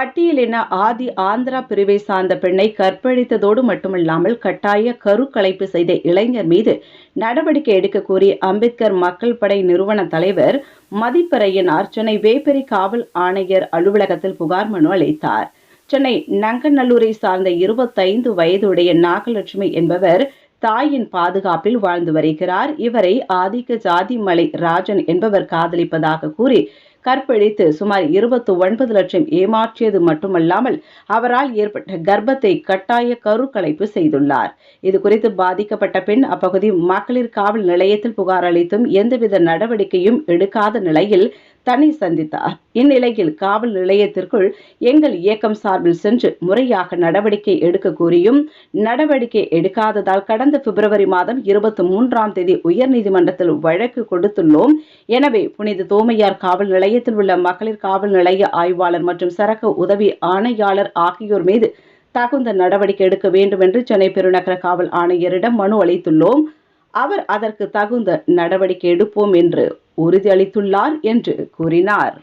பட்டியலின ஆதி ஆந்திரா பிரிவை சார்ந்த பெண்ணை கற்பழித்ததோடு மட்டுமல்லாமல் கட்டாய கருக்கலைப்பு செய்த இளைஞர் மீது நடவடிக்கை எடுக்க கோரி அம்பேத்கர் மக்கள் படை நிறுவன தலைவர் மதிப்பறையினார் சென்னை வேப்பரி காவல் ஆணையர் அலுவலகத்தில் புகார் மனு அளித்தார். சென்னை நங்கநல்லூரை சார்ந்த இருபத்தைந்து வயதுடைய நாகலட்சுமி என்பவர் தாயின் பாதுகாப்பில் வாழ்ந்து வருகிறார். இவரை ஆதிக்க ஜாதி மலை ராஜன் என்பவர் காதலிப்பதாக கூறி கற்பழித்து சுமார் இருபத்தி ஒன்பது லட்சம் ஏமாற்றியது மட்டுமல்லாமல் அவரால் ஏற்பட்ட கர்ப்பத்தை கட்டாய கருக்கலைப்பு செய்துள்ளார். இது குறித்து பாதிக்கப்பட்ட பெண் அப்பகுதி மகளிர் காவல் நிலையத்தில் புகார் அளித்தும் எந்தவித நடவடிக்கையும் எடுக்காத நிலையில் தனி சந்தித்தார். இந்நிலையில் காவல் நிலையத்திற்குள் எங்கள் இயக்கம் சார்பில் சென்று முறையாக நடவடிக்கை எடுக்க கூறியும் நடவடிக்கை எடுக்காததால் கடந்த பிப்ரவரி மாதம் இருபத்தி மூன்றாம் தேதி உயர்நீதிமன்றத்தில் வழக்கு கொடுத்துள்ளோம். எனவே புனித தோமையார் காவல் நிலைய நிலையத்தில் உள்ள மகளிர் காவல் நிலைய ஆய்வாளர் மற்றும் சரக்கு உதவி ஆணையாளர் ஆகியோர் மீது தகுந்த நடவடிக்கை எடுக்க வேண்டும் என்று சென்னை பெருநகர காவல் ஆணையரிடம் மனு அளித்துள்ளோம். அவர் அதற்கு தகுந்த நடவடிக்கை எடுப்போம் என்று உறுதியளித்துள்ளார் என்று கூறினார்.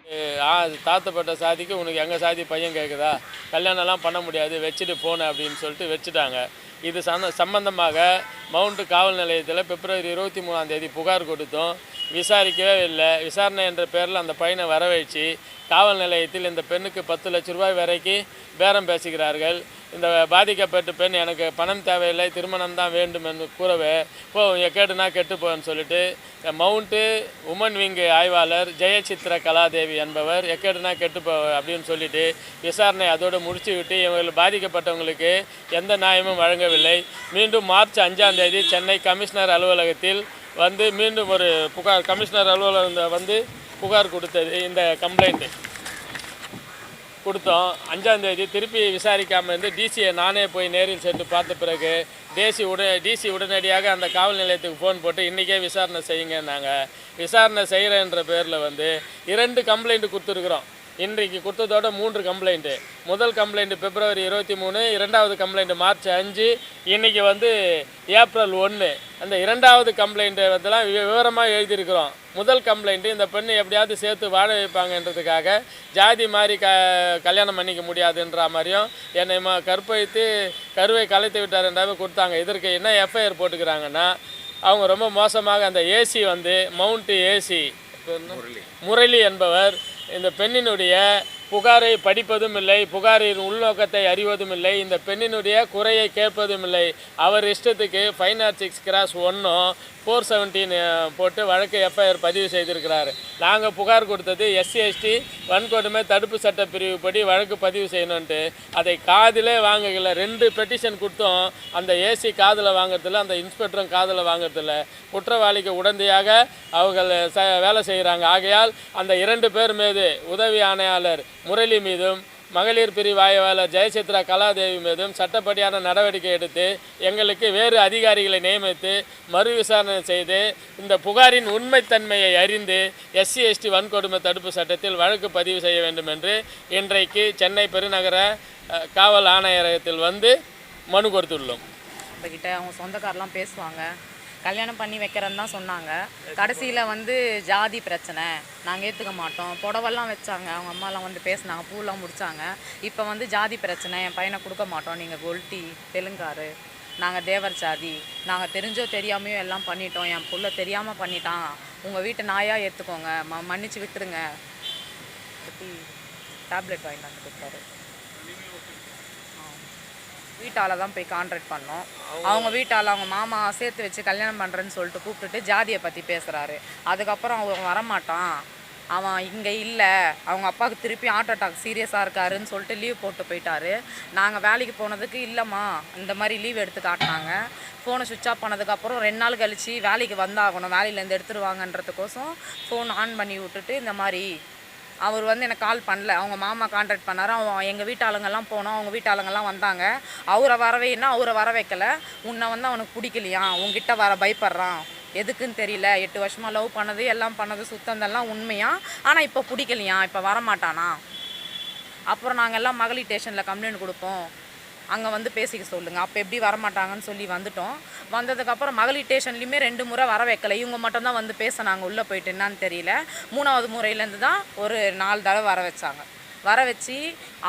தாத்தப்பட்ட சாதிக்கு உனக்கு எங்கள் சாதி பையன் கேட்குதா கல்யாணம்லாம் பண்ண முடியாது வச்சுட்டு போன அப்படின்னு சொல்லிட்டு வச்சுட்டாங்க. இது சம்ம சம்பந்தமாக மவுண்ட் காவல் நிலையத்தில் பிப்ரவரி இருபத்தி மூணாம் தேதி புகார் கொடுத்தோம். விசாரிக்கவே இல்லை. விசாரணை என்ற பேரில் அந்த பையனை வர வச்சு காவல் நிலையத்தில் இந்த பெண்ணுக்கு பத்து லட்ச ரூபாய் வரைக்கும் பேரம் பேசுகிறார்கள். இந்த பாதிக்கப்பட்ட பெண் எனக்கு பணம் தேவையில்லை திருமணம் தான் வேண்டும் என்று கூறவே போ கேட்டுனா கெட்டுப்போன்னு சொல்லிட்டு மவுண்ட்டு உமன் விங்கு ஆய்வாளர் ஜெயசித்ர கலாதேவி என்பவர் எக்கேடுனா கெட்டுப்போ அப்படின்னு சொல்லிட்டு விசாரணை அதோடு முடிச்சு விட்டு இவர்கள் பாதிக்கப்பட்டவங்களுக்கு எந்த நியாயமும் வழங்கவில்லை. மீண்டும் மார்ச் அஞ்சாம் தேதி சென்னை கமிஷனர் அலுவலகத்தில் வந்து மீண்டும் ஒரு புகார் கமிஷனர் அலுவலகம் வந்து புகார் கொடுத்தது இந்த கம்ப்ளைண்ட்டு கொடுத்தோம். அஞ்சாந்தேதி திருப்பி விசாரிக்காமல் இருந்து டிசியை நானே போய் நேரில் சென்று பார்த்த பிறகு டிசி உடனே டிசி உடனடியாக அந்த காவல் நிலையத்துக்கு ஃபோன் போட்டு இன்றைக்கே விசாரணை செய்யுங்கன்னாங்க. விசாரணை செய்கிறேன்ற பேரில் வந்து இரண்டு கம்ப்ளைண்ட் கொடுத்துருக்குறோம். இன்றைக்கு கொடுத்ததோட மூன்று கம்ப்ளைண்ட்டு முதல் கம்ப்ளைண்ட் பிப்ரவரி இருபத்தி மூணு இரண்டாவது கம்ப்ளைண்ட் மார்ச் அஞ்சு இன்றைக்கி வந்து ஏப்ரல் ஒன்று அந்த இரண்டாவது கம்ப்ளைண்ட்டு வந்துலாம் விவரமாக எழுதியிருக்கிறோம். முதல் கம்ப்ளைண்ட்டு இந்த பெண்ணை எப்படியாவது சேர்த்து வாழ வைப்பாங்கன்றதுக்காக ஜாதி மாதிரி க கல்யாணம் பண்ணிக்க முடியாதுன்ற மாதிரியும் என்னை ம கற்பழித்து கருவை கலைத்து விட்டாருன்றாவே கொடுத்தாங்க. இதற்கு என்ன எஃப்ஐஆர் போட்டுக்கிறாங்கன்னா அவங்க ரொம்ப மோசமாக அந்த ஏசி வந்து மவுண்ட்டு ஏசி முரளி. என்பவர். இந்த பெண்ணினுடைய புகாரை படிப்பதும் இல்லை புகாரின் உள்நோக்கத்தை அறிவதும் இல்லை இந்த பெண்ணினுடைய குறையை கேட்பதும் இல்லை அவர் இஷ்டத்துக்கு ஃபைவ் நாட் சிக்ஸ் கிராஸ் ஒன்றும் ஃபோர் செவன்டீன் போட்டு வழக்கு எஃப்ஐஆர் பதிவு செய்திருக்கிறார். நாங்கள் புகார் கொடுத்தது எஸ்சி எஸ்டி வன்கொடுமை தடுப்பு சட்ட பிரிவுப்படி வழக்கு பதிவு செய்யணுன்ட்டு அதை காதிலே வாங்கல ரெண்டு பெட்டிஷன் கொடுத்தோம். அந்த ஏசி காதில் வாங்குறதில்ல அந்த இன்ஸ்பெக்டரும் காதில் வாங்குறதில்ல. குற்றவாளிக்கு உடந்தையாக அவர்கள் ச வேலை செய்கிறாங்க ஆகையால் அந்த இரண்டு பேர் மீது உதவி ஆணையாளர் முரளி மீதும் மகளிர் பிரிவாயவாளர் ஜெயசித்ரா கலாதேவி மீதும் சட்டப்படியான நடவடிக்கை எடுத்து எங்களுக்கு வேறு அதிகாரிகளை நியமித்து மறு விசாரணை செய்து இந்த புகாரின் உண்மைத்தன்மையை அறிந்து எஸ்சி எஸ்டி வன்கொடுமை தடுப்பு சட்டத்தில் வழக்கு பதிவு செய்ய வேண்டும் என்று இன்றைக்கு சென்னை பெருநகர காவல் ஆணையரகத்தில் வந்து மனு கொடுத்துள்ளோம். கிட்ட அவங்க சொந்தக்காரெலாம் பேசுவாங்க. கல்யாணம் பண்ணி வைக்கிறேன்னு தான் சொன்னாங்க. கடைசியில் வந்து ஜாதி பிரச்சனை. நாங்கள் ஏற்றுக்க மாட்டோம். புடவெல்லாம் வச்சாங்க. அவங்க அம்மாலாம் வந்து பேசினாங்க. பூலாம் முடித்தாங்க இப்போ வந்து ஜாதி பிரச்சனை. என் பையனை கொடுக்க மாட்டோம். நீங்கள் கொல்ட்டி தெலுங்காரு நாங்கள் தேவர் ஜாதி. நாங்கள் தெரிஞ்சோ தெரியாமையோ எல்லாம் பண்ணிட்டோம். என் புள்ள தெரியாமல் பண்ணிட்டான். உங்கள் வீட்டை நாயாக ஏற்றுக்கோங்க ம மன்னிச்சு விட்டுருங்க. டேப்லெட் வாங்கிட்டு வந்து கொடுத்தாரு. வீட்டால தான் போய் கான்ட்ராக்ட் பண்ணோம். அவங்க வீட்டால அவங்க மாமா சேர்த்து வச்சு கல்யாணம் பண்ணுறேன்னு சொல்லிட்டு கூப்பிட்டுட்டு ஜாதியை பற்றி பேசுகிறாரு அதுக்கப்புறம் அவன் வரமாட்டான். அவன் இங்கே இல்லை. அவங்க அப்பாவுக்கு திருப்பி ஹார்ட் அட்டாக் சீரியஸாக இருக்காருன்னு சொல்லிட்டு லீவ் போட்டு போயிட்டாரு. நாங்கள் வேலைக்கு போனதுக்கு இல்லைம்மா இந்த மாதிரி லீவ் எடுத்து காட்டினாங்க. ஃபோனை சுவிட்ச் ஆஃப் பண்ணதுக்கப்புறம் ரெண்டு நாள் கழித்து வேலைக்கு வந்தாகணும். வேலையிலேருந்து எடுத்துருவாங்கன்றதுக்கோசம் ஃபோன் ஆன் பண்ணி விட்டுட்டு இந்த மாதிரி அவர் வந்து எனக்கு கால் பண்ணல. அவங்க மாமா கான்டாக்ட் பண்ணார். அவன் எங்கள் வீட்டாளுங்கெல்லாம் போனோம். அவங்க வீட்டாளுங்கெல்லாம் வந்தாங்க. அவரை வரவேன்னா அவரை வர வைக்கல. உன்னை வந்து அவனுக்கு பிடிக்கலையா? உங்ககிட்ட வர பயப்படுறான். எதுக்குன்னு தெரியல. எட்டு வருஷமாக லவ் பண்ணது எல்லாம் பண்ணது சுத்தந்தெல்லாம் உண்மையா? ஆனால் இப்போ பிடிக்கலையா? இப்போ வரமாட்டானா? அப்புறம் நாங்கள் எல்லாம் மகளிர் ஸ்டேஷனில் கம்ப்ளைண்ட் கொடுப்போம். அங்கே வந்து பேசிக்க சொல்லுங்கள் அப்போ எப்படி வரமாட்டாங்கன்னு சொல்லி வந்துட்டோம். வந்ததுக்கப்புறம் மகளிர் ஸ்டேஷன்லேயுமே ரெண்டு முறை வர வைக்கல. இவங்க மட்டும்தான் வந்து பேசினாங்க. உள்ளே போயிட்டு என்னான்னு தெரியல. மூணாவது முறையிலேருந்து தான் ஒரு நாலு தடவை வர வச்சாங்க. வர வச்சு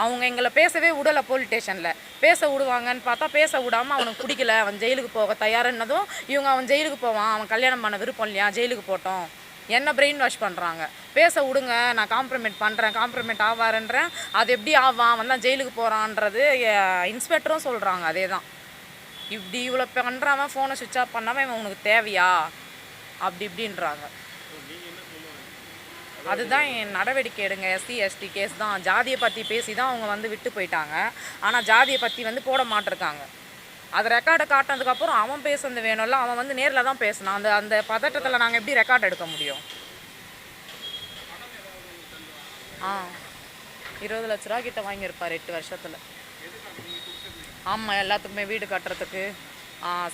அவங்க எங்களை பேசவே விடலை போலீஸ் ஸ்டேஷனில் பேச விடுவாங்கன்னு பார்த்தா பேச விடாமல் அவனுக்கு பிடிக்கல. அவன் ஜெயிலுக்கு போக தயாருன்னதும் இவங்க அவன் ஜெயிலுக்கு போவான். அவன் கல்யாணம் பண்ண விருப்பம் இல்லையா? ஜெயிலுக்கு போட்டோம். என்ன பிரெயின் வாஷ் பண்ணுறாங்க பேச விடுங்க நான் காம்ப்ரமைட் பண்ணுறேன் காம்ப்ரமைட் ஆவாருன்றேன். அது எப்படி ஆவான்? அவன் தான் ஜெயிலுக்கு போகிறான்றது இன்ஸ்பெக்டரும் சொல்கிறாங்க அதே தான் இப்படி இவ்வளோ பண்ணுறவன் ஃபோனை சுவிட்ச் ஆஃப் பண்ணாமல் இவன் உனக்கு தேவையா? அப்படி இப்படின்றாங்க. அதுதான் என் நடவடிக்கை எடுங்க எஸ்சி எஸ்டி கேஸ் தான். ஜாதியை பற்றி பேசி தான் அவங்க வந்து விட்டு போயிட்டாங்க. ஆனால் ஜாதியை பற்றி வந்து போட மாட்டிருக்காங்க. அது ரெக்கார்டை காட்டினதுக்கப்புறம் அவன் பேசுனது வேணும்ல அவன் வந்து நேரில் தான் பேசினான். அந்த அந்த பதட்டத்தில் நாங்கள் எப்படி ரெக்கார்ட் எடுக்க முடியும்? ஆ. இருபது லட்ச ரூபா கிட்ட வாங்கியிருப்பார் எட்டு வருஷத்தில். ஆமாம் எல்லாத்துக்குமே வீடு கட்டுறதுக்கு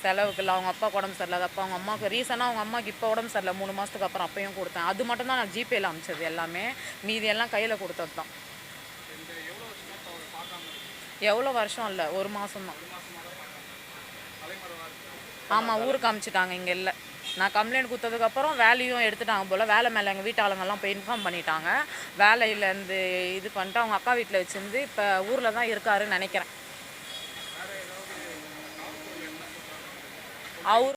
செலவுக்கு இல்லை. அவங்க அப்பா உடம்பு சரியில்லை அப்போ அவங்க அம்மாவுக்கு ரீசனாக அவங்க அம்மாவுக்கு இப்போ உடம்பு சரியில்லை. மூணு மாதத்துக்கு அப்புறம் அப்பையும் கொடுத்தேன். அது மட்டும் தான் நான் ஜிபேயில் அமிச்சது எல்லாமே. மீதி எல்லாம் கையில் கொடுத்தது தான். எவ்வளோ வருஷம் இல்லை? ஒரு மாதம் தான். ஆமாம் ஊருக்கு அமுச்சிட்டாங்க இங்கே இல்லை. நான் கம்ப்ளைண்ட் கொடுத்ததுக்கப்புறம் வேலையும் எடுத்துட்டாங்க போல். வேலை மேலே எங்கள் வீட்டு ஆளுங்கெல்லாம் போய் இன்ஃபார்ம் பண்ணிட்டாங்க. வேலையிலேருந்து இது பண்ணிட்டு அவங்க அக்கா வீட்டில் வச்சிருந்து இப்போ ஊரில் தான் இருக்காருன்னு நினைக்கிறேன். அவர்